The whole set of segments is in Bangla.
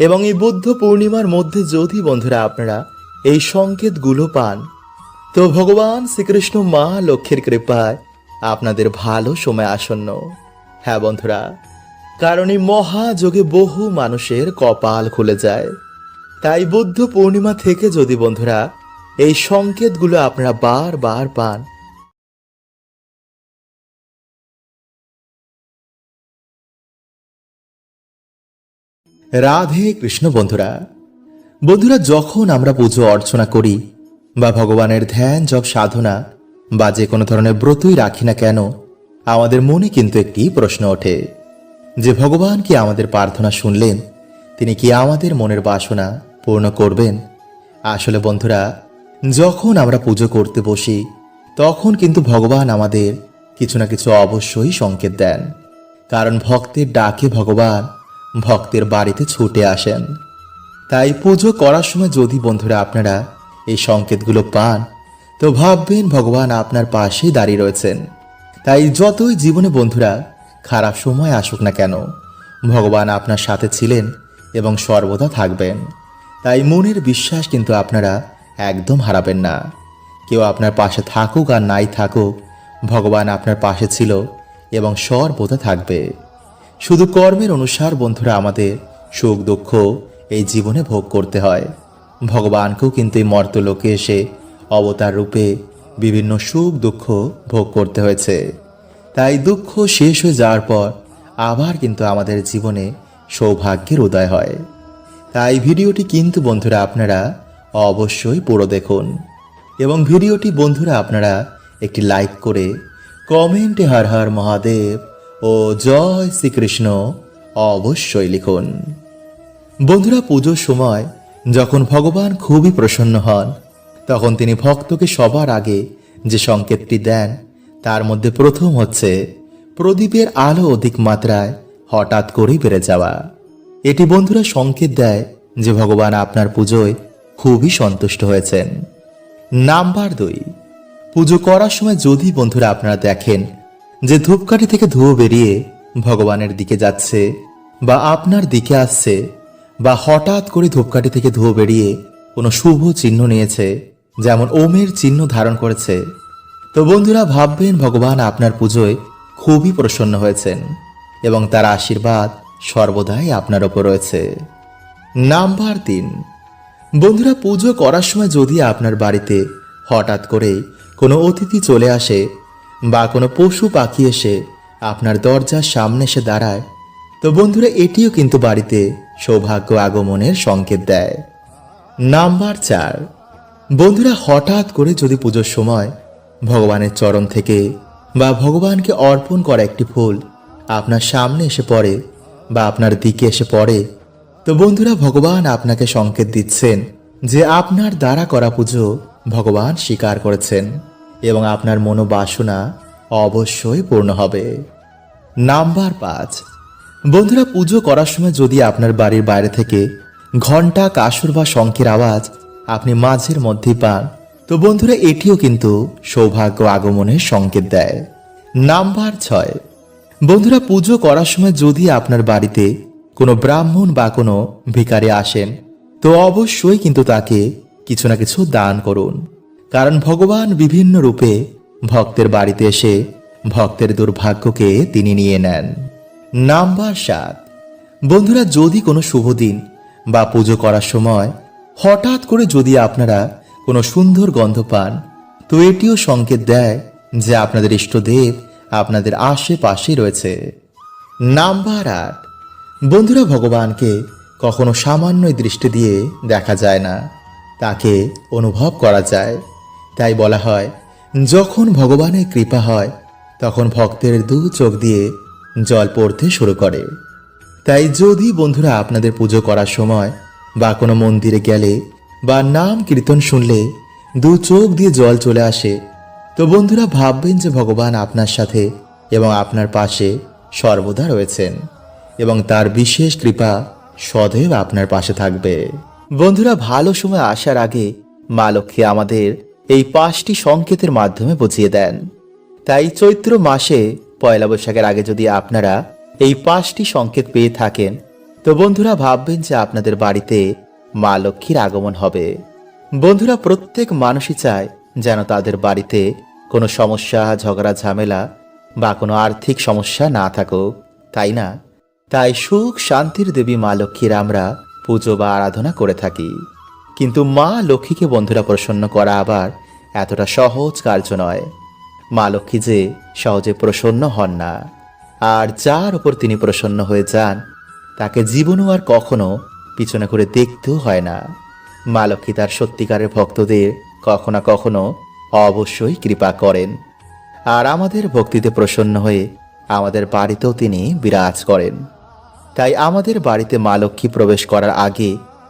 এবং এই বুদ্ধ পূর্ণিমার মধ্যে যদি বন্ধুরা আপনারা এই সংকেতগুলো পান। তো ভগবান শ্রীকৃষ্ণ মা লক্ষ্মীর কৃপায় আপনাদের ভালো সময় আসন্ন। হ্যাঁ বন্ধুরা, কারণ এই মহাযোগে বহু মানুষের কপাল খুলে যায়। তাই বুদ্ধ পূর্ণিমা থেকে যদি বন্ধুরা এই সংকেতগুলো আপনারা বারবার পান রাধে কৃষ্ণ বন্ধুরা বন্ধুরা যখন আমরা পুজো অর্চনা করি বা ভগবানের ধ্যান, জপ, সাধনা বা যে কোনো ধরনের ব্রতই রাখি না কেন, আমাদের মনে কিন্তু একটি প্রশ্ন ওঠে। যে ভগবান কি আমাদের প্রার্থনা শুনলেন? তিনি কি আমাদের মনের বাসনা পূর্ণ করবেন? আসলে বন্ধুরা, যখন আমরা পুজো করতে বসি, তখন কিন্তু ভগবান আমাদের কিছু না কিছু অবশ্যই সংকেত দেন। কারণ ভক্তের ডাকে ভগবান ভক্তের বাড়িতে ছুটে আসেন। তাই পুজো করার সময় যদি বন্ধুরা আপনারা এই সংকেতগুলো পান, তো ভাববেন ভগবান আপনার পাশেই দাঁড়িয়ে রয়েছেন। তাই যতই জীবনে বন্ধুরা খারাপ সময় আসুক না কেন, ভগবান আপনার সাথে ছিলেন এবং সর্বদা থাকবেন। তাই মনের বিশ্বাস কিন্তু আপনারা একদম হারাবেন না। কেউ আপনার পাশে থাকুক আর নাই থাকুক, ভগবান আপনার পাশে ছিল এবং সর্বদা থাকবে। শুধু কর্মের অনুসার বন্ধুরা আমাদের সুখ দুঃখ এই জীবনে ভোগ করতে হয়। ভগবানকেও কিন্তু এই মর্তলোকে এসে অবতার রূপে বিভিন্ন সুখ দুঃখ ভোগ করতে হয়েছে। তাই দুঃখ শেষ হয়ে যাওয়ার পর আবার কিন্তু আমাদের জীবনে সৌভাগ্যের উদয় হয়। তাই ভিডিওটি কিন্তু বন্ধুরা আপনারা অবশ্যই পুরো দেখুন এবং ভিডিওটি বন্ধুরা আপনারা একটি লাইক করে কমেন্টে হর হর মহাদেব ও জয় শ্রীকৃষ্ণ অবশ্যই লিখুন। বন্ধুরা, পুজোর সময় যখন ভগবান খুবই প্রসন্ন হন, তখন তিনি ভক্তকে সবার আগে যে সংকেতটি দেন, তার মধ্যে প্রথম হচ্ছে, প্রদীপের আলো অধিক মাত্রায় হঠাৎ করেই বেড়ে যাওয়া। এটি বন্ধুরা সংকেত দেয় যে ভগবান আপনার পুজোয় খুবই সন্তুষ্ট হয়েছেন। নাম্বার দুই, পুজো করার সময় যদি বন্ধুরা আপনারা দেখেন যে ধূপকাঠি থেকে ধুয়ো বেরিয়ে ভগবানের দিকে যাচ্ছে, বা আপনার দিকে আসছে, বা হঠাৎ করে ধূপকাঠি থেকে ধুয়ো বেরিয়ে কোনো শুভ চিহ্ন নিয়েছে, যেমন ওমের চিহ্ন ধারণ করেছে, তো বন্ধুরা ভাববেন ভগবান আপনার পুজোয় খুবই প্রসন্ন হয়েছেন, এবং তার আশীর্বাদ সর্বদাই আপনার ওপর রয়েছে। নাম্বার তিন। বন্ধুরা পুজো করার সময় যদি আপনার বাড়িতে হঠাৎ করে কোনো অতিথি চলে আসে বা কোনো পশু পাখি এসে আপনার দরজার সামনে এসে দাঁড়ায়, তো বন্ধুরা এটিও কিন্তু বাড়িতে সৌভাগ্য আগমনের সংকেত দেয়। নাম্বার চার। বন্ধুরা হঠাৎ করে যদি পুজোর সময় ভগবানের চরণ থেকে বা ভগবানকে অর্পণ করা একটি ফুল আপনার সামনে এসে পড়ে বা আপনার দিকে এসে পড়ে, তো বন্ধুরা ভগবান আপনাকে সংকেত দিচ্ছেন যে আপনার দ্বারা করা পুজো ভগবান স্বীকার করেছেন। এবং আপনার মনোবাসনা অবশ্যই পূর্ণ হবে। নাম্বার পাঁচ। বন্ধুরা, পুজো করার সময় যদি আপনার বাড়ির বাইরে থেকে ঘণ্টা কাসুর বা শঙ্খের আওয়াজ আপনি মাঝের মধ্যেই পান, তো বন্ধুরা, এটিও কিন্তু সৌভাগ্য আগমনের সংকেত দেয়। নাম্বার ছয়। বন্ধুরা, পুজো করার সময় যদি আপনার বাড়িতে কোনো ব্রাহ্মণ বা কোনো ভিকারে আসেন, তো অবশ্যই কিন্তু তাকে কিছু না কিছু দান করুন। কারণ ভগবান বিভিন্ন রূপে ভক্তের বাড়িতে এসে ভক্তের দুর্ভাগ্যকে তিনি নিয়ে নেন। নাম্বার সাত। বন্ধুরা, যদি কোনো শুভ দিন বা পুজো করার সময় হঠাৎ করে যদি আপনারা কোনো সুন্দর গন্ধ পান, তো এটিও সংকেত দেয় যে আপনাদের ইষ্টদেব আপনাদের আশেপাশে রয়েছে। নাম্বার আট। বন্ধুরা, ভগবানকে কখনো সামান্য দৃষ্টি দিয়ে দেখা যায় না। তাকে অনুভব করা যায়। তাই বলা হয়, যখন ভগবানের কৃপা হয়, তখন ভক্তের দু চোখ দিয়ে জল পড়তে শুরু করে। তাই যদি বন্ধুরা আপনাদের পুজো করার সময় বা কোনো মন্দিরে গেলে বা নাম কীর্তন শুনলে দু চোখ দিয়ে জল চলে আসে, তো বন্ধুরা ভাববেন যে ভগবান আপনার সাথে এবং আপনার পাশে সর্বদা রয়েছেন এবং তার বিশেষ কৃপা সदैव আপনার পাশে থাকবে। বন্ধুরা ভালো সময় আসার আগে মা লক্ষ্মী আমাদের এই পাঁচটি সংকেতের মাধ্যমে বুঝিয়ে দেন। তাই চৈত্র মাসে পয়লা বৈশাখের আগে যদি আপনারা এই পাঁচটি সংকেত পেয়ে থাকেন, তো বন্ধুরা ভাববেন যে আপনাদের বাড়িতে মা লক্ষ্মীর আগমন হবে। বন্ধুরা প্রত্যেক মানুষই চায় যেন তাদের বাড়িতে কোনো সমস্যা, ঝগড়া, ঝামেলা বা কোনো আর্থিক সমস্যা না থাকুক। তাই না? তাই সুখ শান্তির দেবী মা লক্ষ্মীর আমরা পুজো বা আরাধনা করে থাকি। কিন্তু মা লক্ষ্মীকে বন্ধুরা প্রসন্ন করা আবার এতটা সহজ কার্য নয়। মা লক্ষ্মী যে সহজে প্রসন্ন হন না, আর যার উপর তিনি প্রসন্ন হয়ে যান, তাকে জীবনও আর কখনো পিছনে করে দেখতেও হয় না। মা লক্ষ্মী তার সত্যিকারের ভক্তদের কখনো কখনো অবশ্যই কৃপা করেন, আর আমাদের ভক্তিতে প্রসন্ন হয়ে আমাদের বাড়িতেও তিনি বিরাজ করেন। তাই আমাদের বাড়িতে মা লক্ষ্মী প্রবেশ করার আগে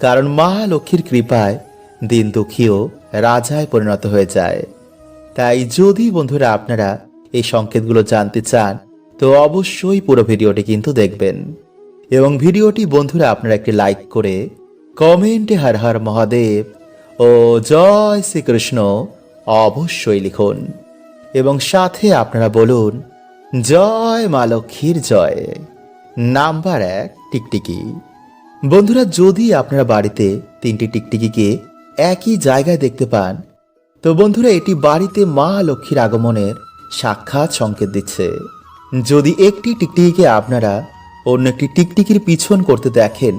কারণ মা লক্ষ্মীর কৃপায় দিন দুঃখীও রাজায় পরিণত হয়ে যায়। তাই যদি বন্ধুরা আপনারা এই সংকেতগুলো জানতে চান, তো অবশ্যই পুরো ভিডিওটি কিন্তু দেখবেন। এবং ভিডিওটি বন্ধুরা আপনারা একটি লাইক করে কমেন্টে হর হর মহাদেব ও জয় শ্রীকৃষ্ণ অবশ্যই লিখুন। এবং সাথে আপনারা বলুন, জয় মা লক্ষ্মীর জয়। নাম্বার এক, টিকটিকি। বন্ধুরা, যদি আপনারা বাড়িতে তিনটি টিকটিকিকে একই জায়গায় দেখতে পান, তো বন্ধুরা, এটি বাড়িতে মা লক্ষ্মীর আগমনের সাক্ষাৎ সংকেত দিচ্ছে। যদি একটি টিকটিকিকে আপনারা অন্য একটি টিকটিকির পিছন করতে দেখেন,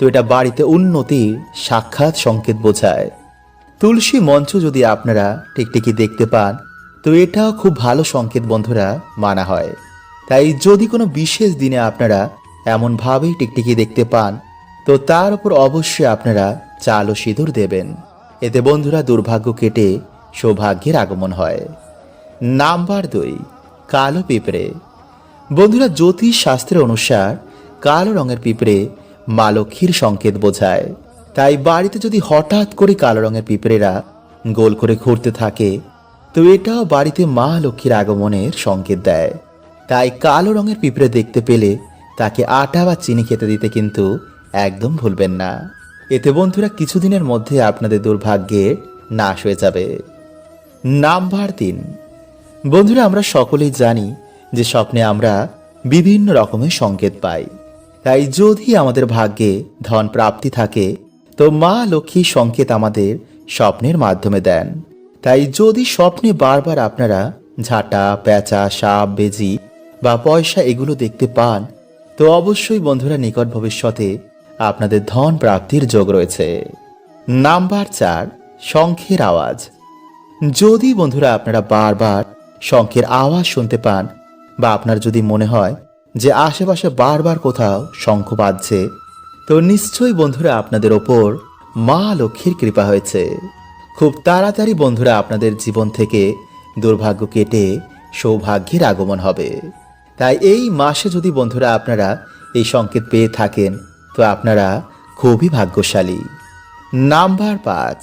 তো এটা বাড়িতে উন্নতির সাক্ষাৎ সংকেত বোঝায়। তুলসী মঞ্চ যদি আপনারা টিকটিকি দেখতে পান, তো এটাও খুব ভালো সংকেত বন্ধুরা, মানা হয়। তাই যদি কোনো বিশেষ দিনে আপনারা এমনভাবেই টিকটিকি দেখতে পান তো তার উপর অবশ্যই আপনারা চাল ও সিঁদুর দেবেন। এতে বন্ধুরা দুর্ভাগ্য কেটে সৌভাগ্যের আগমন হয়। নাম্বার দুই, কালো পিঁপড়ে। বন্ধুরা, জ্যোতিষ শাস্ত্রের অনুসার কালো রঙের পিঁপড়ে মা লক্ষ্মীর সংকেত বোঝায়। তাই বাড়িতে যদি হঠাৎ করে কালো রঙের পিঁপড়েরা গোল করে ঘুরতে থাকে, তো এটাও বাড়িতে মা লক্ষ্মীর আগমনের সংকেত দেয়। তাই কালো রঙের পিঁপড়ে দেখতে পেলে তাকে আটা বা চিনি খেতে দিতে কিন্তু একদম ভুলবেন না। এতে বন্ধুরা কিছুদিনের মধ্যে আপনাদের দুর্ভাগ্যে নাশ হয়ে যাবে। নাম্বার তিন। বন্ধুরা, আমরা সকলেই জানি যে স্বপ্নে আমরা বিভিন্ন রকমের সংকেত পাই। তাই যদি আমাদের ভাগ্যে ধন প্রাপ্তি থাকে, তো মা লক্ষ্মী সংকেত আমাদের স্বপ্নের মাধ্যমে দেন। তাই যদি স্বপ্নে বারবার আপনারা ঝাঁটা, পেঁচা, সাপ, বেজি বা পয়সা এগুলো দেখতে পান, তো অবশ্যই বন্ধুরা নিকট ভবিষ্যতে আপনাদের ধন প্রাপ্তির যোগ রয়েছে। নাম্বার চার, শঙ্খের আওয়াজ। যদি বন্ধুরা আপনারা বারবার শঙ্খের আওয়াজ শুনতে পান বা আপনার যদি মনে হয় যে আশেপাশে বারবার কোথাও শঙ্খ বাজছে, তো নিশ্চয়ই বন্ধুরা আপনাদের ওপর মা লক্ষ্মীর কৃপা হয়েছে। খুব তাড়াতাড়ি বন্ধুরা আপনাদের জীবন থেকে দুর্ভাগ্য কেটে সৌভাগ্যের আগমন হবে। তাই এই মাসে যদি বন্ধুরা আপনারা এই সংকেত পেয়ে থাকেন তো আপনারা খুবই ভাগ্যশালী। নাম্বার পাঁচ।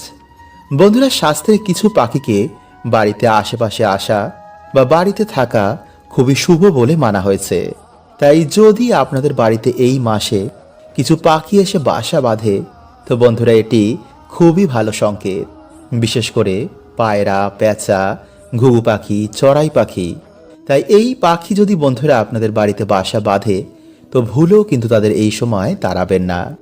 বন্ধুরা শাস্ত্রে কিছু পাখিকে বাড়িতে আশেপাশে আসা বা বাড়িতে থাকা খুবই শুভ বলে মানা হয়েছে। তাই যদি আপনাদের বাড়িতে এই মাসে কিছু পাখি এসে বাসা বাঁধে, তো বন্ধুরা, এটি খুবই ভালো সংকেত। বিশেষ করে পায়রা পেঁচা ঘুঘু পাখি, চড়াই পাখি। তাই এই পাখি যদি বন্ধুরা আপনাদের বাড়িতে বাসা বাঁধে তো ভুলেও কিন্তু তাদের এই সময় তাড়াবেন না।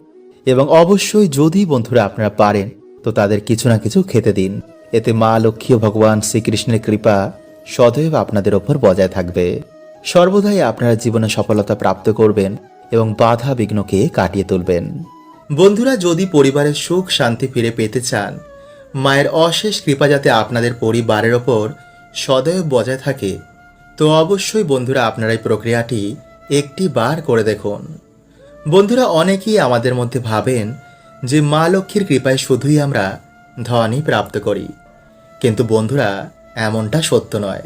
এবং অবশ্যই যদি বন্ধুরা আপনারা পারেন, তো তাদের কিছু না কিছু খেতে দিন। এতে মা লক্ষ্মী ও ভগবান শ্রীকৃষ্ণের কৃপা সদৈব আপনাদের ওপর বজায় থাকবে। সর্বদাই আপনারা জীবনে সফলতা প্রাপ্ত করবেন এবং বাধা বিঘ্নকে কাটিয়ে তুলবেন। বন্ধুরা, যদি পরিবারের সুখ শান্তি ফিরে পেতে চান, মায়ের অশেষ কৃপা যাতে আপনাদের পরিবারের ওপর সদৈব বজায় থাকে, তো অবশ্যই বন্ধুরা, আপনারা এই প্রক্রিয়াটি একটি বার করে দেখুন। বন্ধুরা, অনেকেই আমাদের মধ্যে ভাবেন যে মা লক্ষ্মীর কৃপায় শুধুই আমরা ধনই প্রাপ্ত করি। কিন্তু বন্ধুরা, এমনটা সত্য নয়।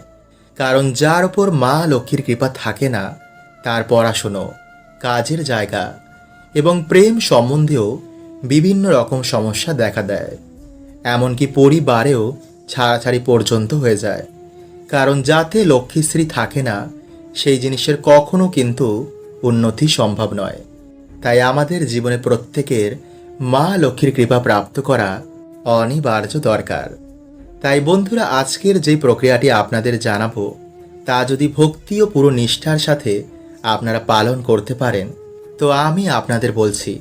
কারণ যার ওপর মা লক্ষ্মীর কৃপা থাকে না, তার পড়াশুনো, কাজের জায়গা এবং প্রেম সম্বন্ধেও বিভিন্ন রকম সমস্যা দেখা দেয়। এমনকি পরিবারেও ছাড়াছাড়ি পর্যন্ত হয়ে যায়। কারণ যাতে লক্ষ্মীশ্রী থাকে না সেই জিনিসের কখনো কিন্তু উন্নতি সম্ভব নয়। তাই আমাদের জীবনে প্রত্যেকের মা লক্ষ্মীর কৃপা প্রাপ্ত করা অনিবার্য দরকার। তাই বন্ধুরা, আজকের যে প্রক্রিয়াটি আপনাদের জানাব, তা যদি ভক্তি ও পুরো নিষ্ঠার সাথে আপনারা পালন করতে পারেন, তো আমি আপনাদের বলছি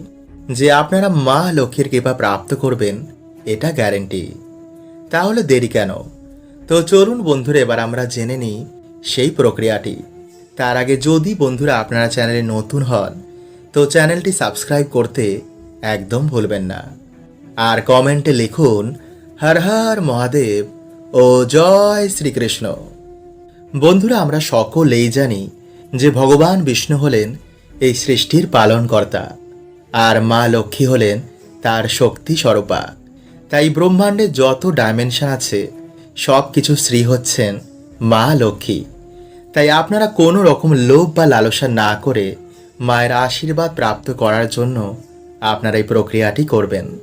যে আপনারা মা লক্ষ্মীর কৃপা প্রাপ্ত করবেন, এটা গ্যারেন্টি। তাহলে দেরি কেন? তো চলুন বন্ধুরা, এবার আমরা জেনে নিই সেই প্রক্রিয়াটি। তার আগে যদি বন্ধুরা আপনারা চ্যানেলে নতুন হন, তো চ্যানেলটি সাবস্ক্রাইব করতে একদম ভুলবেন না। আর কমেন্টে লিখুন, হর হর মহাদেব ও জয় শ্রীকৃষ্ণ। বন্ধুরা, আমরা সকলেই জানি যে ভগবান বিষ্ণু হলেন এই সৃষ্টির পালনকর্তা, আর মা লক্ষ্মী হলেন তার শক্তি স্বরূপা। তাই ব্রহ্মাণ্ডে যত ডাইমেনশন আছে সব কিছু শ্রী হচ্ছেন মা লক্ষ্মী। তাই আপনারা কোনো রকম লোভ বা লালসা না করে মায়ের আশীর্বাদ প্রাপ্ত করার জন্য আপনারা এই প্রক্রিয়াটি করবেন।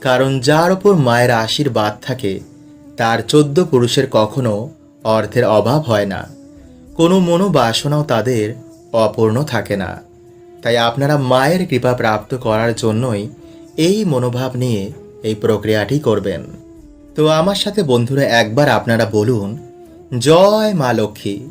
কারণ যার ওপর মায়ের আশীর্বাদ থাকে, তার চোদ্দ পুরুষের কখনো অর্থের অভাব হয় না। কোনো মনোবাসনাও তাদের অপূর্ণ থাকে না। তাই আপনারা মায়ের কৃপা প্রাপ্ত করার জন্যই এই মনোভাব নিয়ে এই প্রক্রিয়াটি করবেন। তো আমার সাথে বন্ধুরা একবার আপনারা বলুন, জয় মা লক্ষ্মী।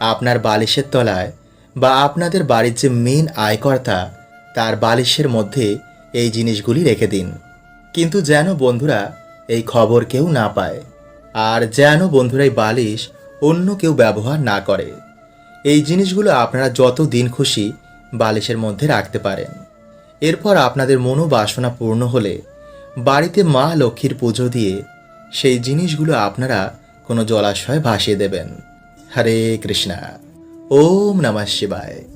আপনার বালিশের তলায় বা আপনাদের বাড়ির যে মেন আয়কর্তা, তার বালিশের মধ্যে এই জিনিসগুলি রেখে দিন। কিন্তু যেন বন্ধুরা এই খবর কেউ না পায়, আর যেন বন্ধুরা এই বালিশ অন্য কেউ ব্যবহার না করে। এই জিনিসগুলো আপনারা যত দিন খুশি বালিশের মধ্যে রাখতে পারেন। এরপর আপনাদের মনোবাসনা পূর্ণ হলে বাড়িতে মা লক্ষ্মীর পুজো দিয়ে সেই জিনিসগুলো আপনারা কোনো জলাশয়ে ভাসিয়ে দেবেন। হরে কৃষ্ণা ওম নমঃ শিবায়